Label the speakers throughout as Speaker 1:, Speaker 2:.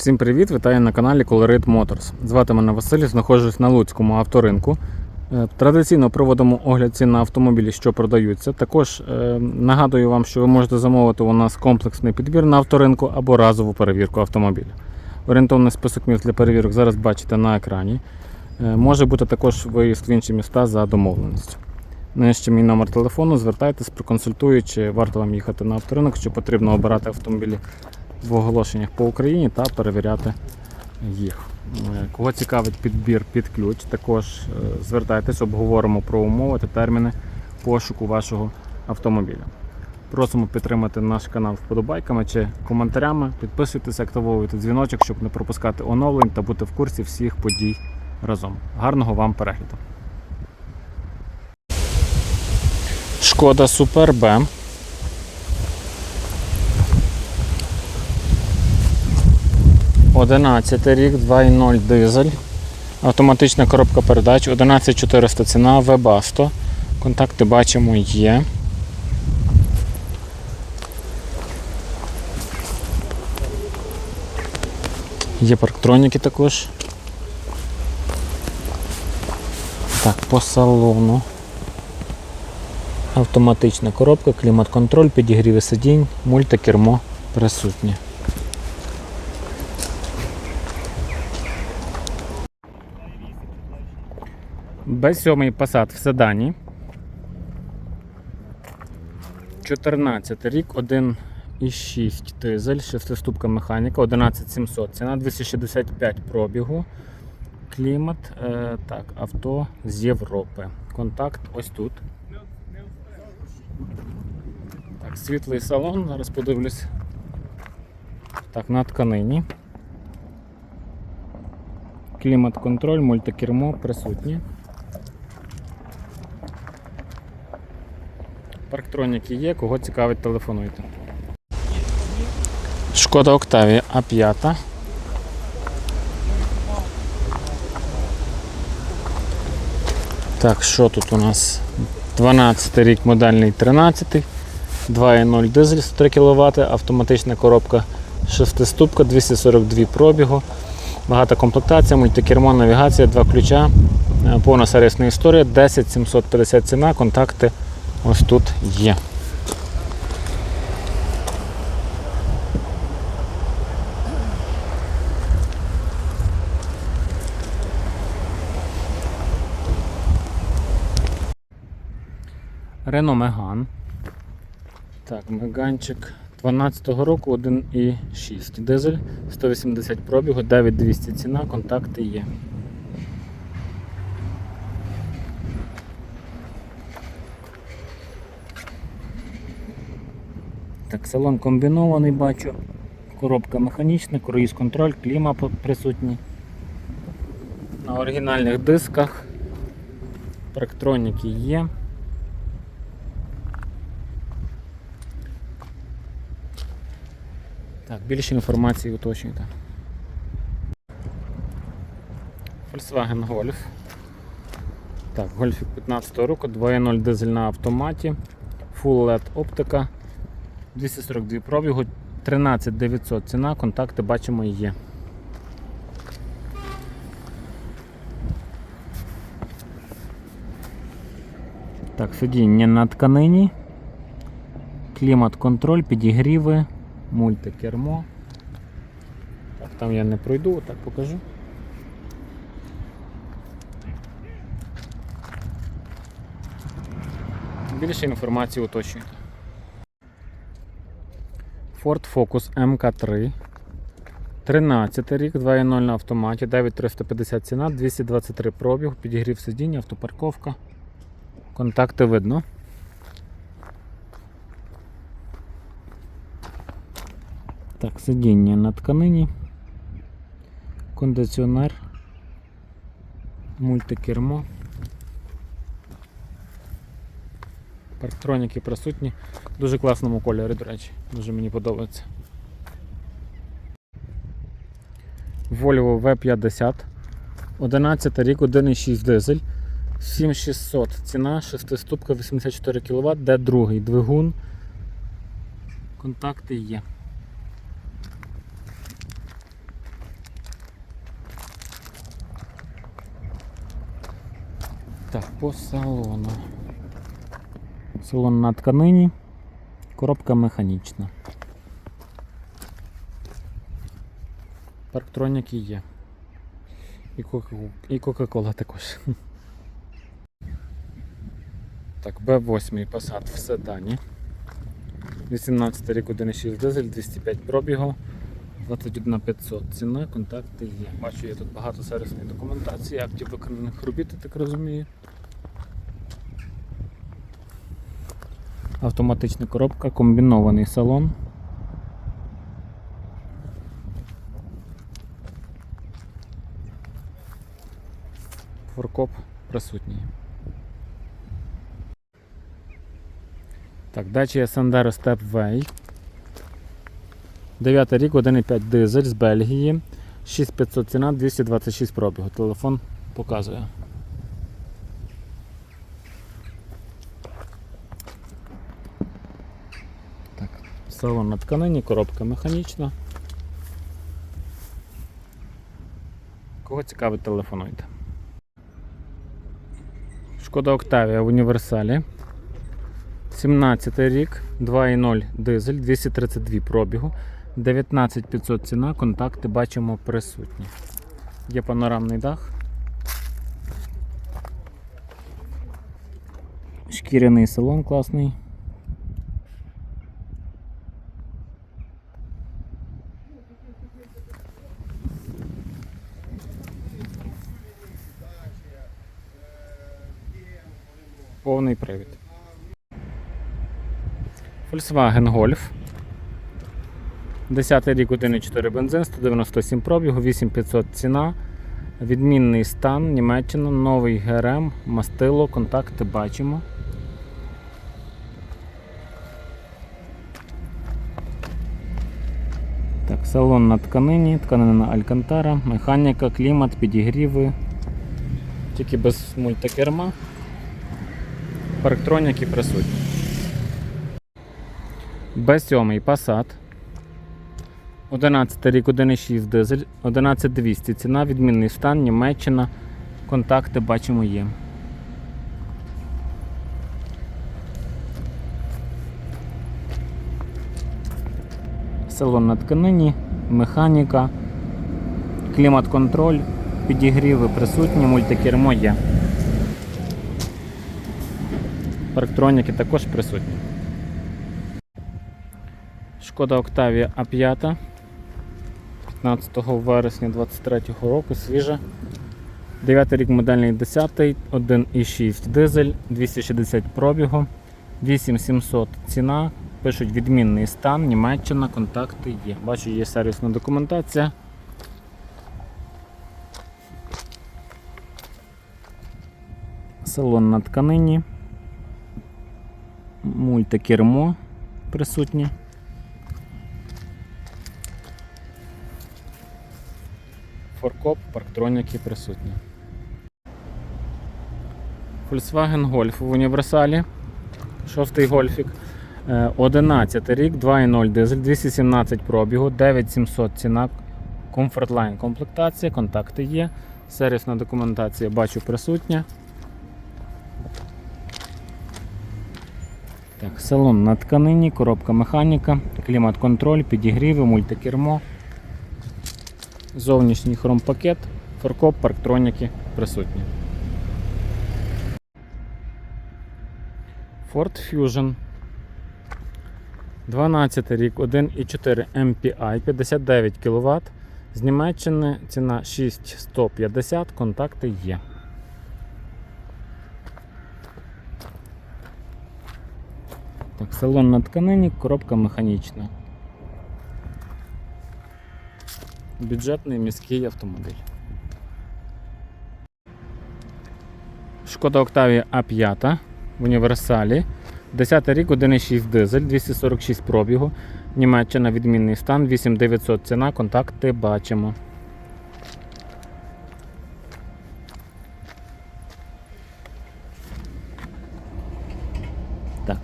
Speaker 1: Всім привіт! Вітаю на каналі Colorit Motors. Звати мене Василь, знаходжусь на Луцькому авторинку. Е, Традиційно проводимо огляд цін на автомобілі, що продаються. Також е, нагадую вам, що ви можете замовити у нас комплексний підбір на авторинку або разову перевірку автомобіля. Орієнтовний список міст для перевірок зараз бачите на екрані. Е, Може бути також виїзд в інші міста за домовленістю. Нижче мій номер телефону, звертайтесь, проконсультую, чи варто вам їхати на авторинок, чи потрібно обирати автомобілі в оголошеннях по Україні та перевіряти їх. Е, Кого цікавить підбір під ключ, також е, звертайтесь, обговоримо про умови та терміни пошуку вашого автомобіля. Просимо підтримати наш канал вподобайками чи коментарями. Підписуйтесь, активовуйте дзвіночок, щоб не пропускати оновлень та бути в курсі всіх подій разом. Гарного вам перегляду! Шкода Супер Б. Одинадцятий рік, 2.0 дизель. Автоматична коробка передач, 11400 ціна, Webasto. Контакти бачимо є. Є парктроніки також. Так, по салону. Автоматична коробка, клімат-контроль, підігріви сидінь, мультикермо присутнє. Б7 Passat в седані. 14 рік, 1,6 дизель, 6-ступка механіка, 11700, ціна 265 пробігу. Клімат, е, так, авто з Європи. Контакт ось тут. Так, світлий салон, зараз подивлюсь. Так, на тканині. Клімат-контроль, мультикермо присутні. Парктроніки є, кого цікавить, телефонуйте. Шкода Октавія А5. Так, що тут у нас? 12 рік модельний 13, 2.0 дизель 103 кВт, автоматична коробка 6-ступка, 242 пробігу, багата комплектація, мультикермо, навігація, два ключа, е, повна сервісна історія, 10 750 ціна, контакти ось тут є. Рено Меган. Так, Меганчик 12-го року 1,6 дизель, 180 пробігу, 9200 ціна, контакти є. Так, салон комбінований бачу. Коробка механічна, круїз контроль, кліма присутній. На оригінальних дисках. Парктроніки є. Так, більше інформації уточнюйте. Volkswagen Golf. Так, Golf 15 року, 2.0 дизель на автоматі, Full LED оптика, 242 пробігу, 13900 ціна, контакти бачимо і є. Так, сидіння на тканині, клімат-контроль, підігріви, мультикермо. Так, там я не пройду, так покажу. Більше інформації уточнюйте. Ford Focus MK3. 13 рік, 2.0 на автоматі, 9350 ціна, 223 пробіг, підігрів сидіння, автопарковка. Контакти видно. Так, сидіння на тканині, кондиціонер, мультикермо. Парктроніки присутні. В дуже класному кольорі, до речі, дуже мені подобається. Volvo V50. 11 рік, 1,6 дизель, 7600, ціна, 6 ступка, 84 кВт, де другий двигун. Контакти є. Так, по салону. Салон на тканині, коробка механічна. Парктроніки є. І Кока- І Кока-Кола також. Так, Б8 Passat в седані. 18 рік 1,6 дизель, 205 пробігу, 21 500 ціна, контакти є. Бачу, є тут багато сервісної документації, актів виконаних робіт, так розумію. Автоматична коробка, комбінований салон. Форкоп присутній. Так, дача Sandero Stepway. 9 рік, 1,5 дизель з Бельгії. 6500 ціна, 226 пробігу. Телефон показує. Салон на тканині, коробка механічна. Кого цікавить, телефонуйте. Шкода Октавія в універсалі. 17 рік, 2.0 дизель, 232 пробігу, 19500 ціна, контакти бачимо присутні. Є панорамний дах. Шкіряний салон класний. Повний привід. Volkswagen Golf. 10 рік 1,4 бензин, 197 пробігу, 8500 ціна. Відмінний стан, Німеччина, новий ГРМ, мастило, контакти бачимо. Так, салон на тканині, тканина Алькантара, механіка, клімат, підігріви. Тільки без мультикерма. Парктроніки присутні. Б7 Passat. 11 рік 1,6 дизель, 11200 ціна, відмінний стан, Німеччина. Контакти бачимо є. Салон на тканині, механіка, клімат-контроль, підігріви присутні, мультикермо є. Парктроніки також присутні. Шкода Октавія А5 15 вересня 23 року, свіжа. 9 рік модельний 10, 1,6 дизель, 260 пробігу, 8700 ціна. Пишуть відмінний стан, Німеччина, контакти є. Бачу, є сервісна документація. Салон на тканині. Мультикермо присутні. Форкоп, парктроніки присутні. Volkswagen Golf в універсалі. Шостий гольфік. Е, 11 рік, 2.0 дизель, 217 пробігу, 9700 ціна. Comfortline комплектація, контакти є. Сервісна документація бачу присутня. Так, салон на тканині, коробка механіка, клімат-контроль, підігріви, мультикермо. Зовнішній хромпакет, фаркоп, парктроніки присутні. Ford Fusion. 12 рік, 1,4 MPI, 59 кВт. З Німеччини ціна 6150, контакти є. Так, салон на тканині, коробка механічна. Бюджетний міський автомобіль. Шкода Октавія А5 в універсалі. 10 рік, 1,6 дизель, 246 пробігу. Німеччина відмінний стан, 8900 ціна, контакти бачимо.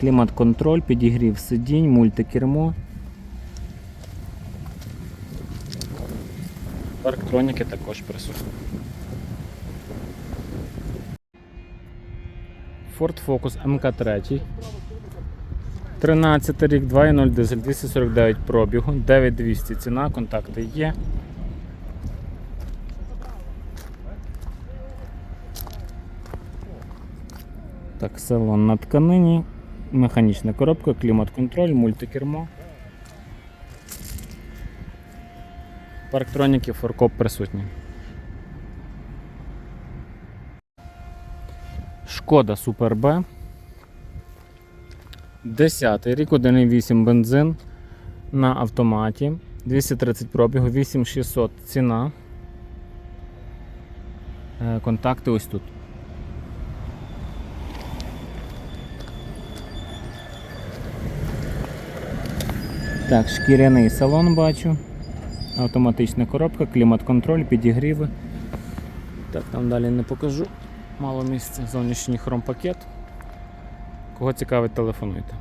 Speaker 1: Клімат-контроль, підігрів сидінь, мультикермо. Парктроніки також присутні. Ford Focus МК3. 13 рік, 2.0 дизель, 249 пробігу, 9200 ціна, контакти є. Так, салон на тканині, механічна коробка, клімат-контроль, мультикермо. Парктроніки, форкоп присутні. Шкода Супер Б. 10 рік, 1,8 бензин на автоматі. 230 пробігу, 8600 ціна. Е, Контакти ось тут. Так, шкіряний салон бачу. Автоматична коробка, клімат-контроль, підігріви. Так, там далі не покажу. Мало місця, зовнішній хромпакет. Кого цікавить, телефонуйте.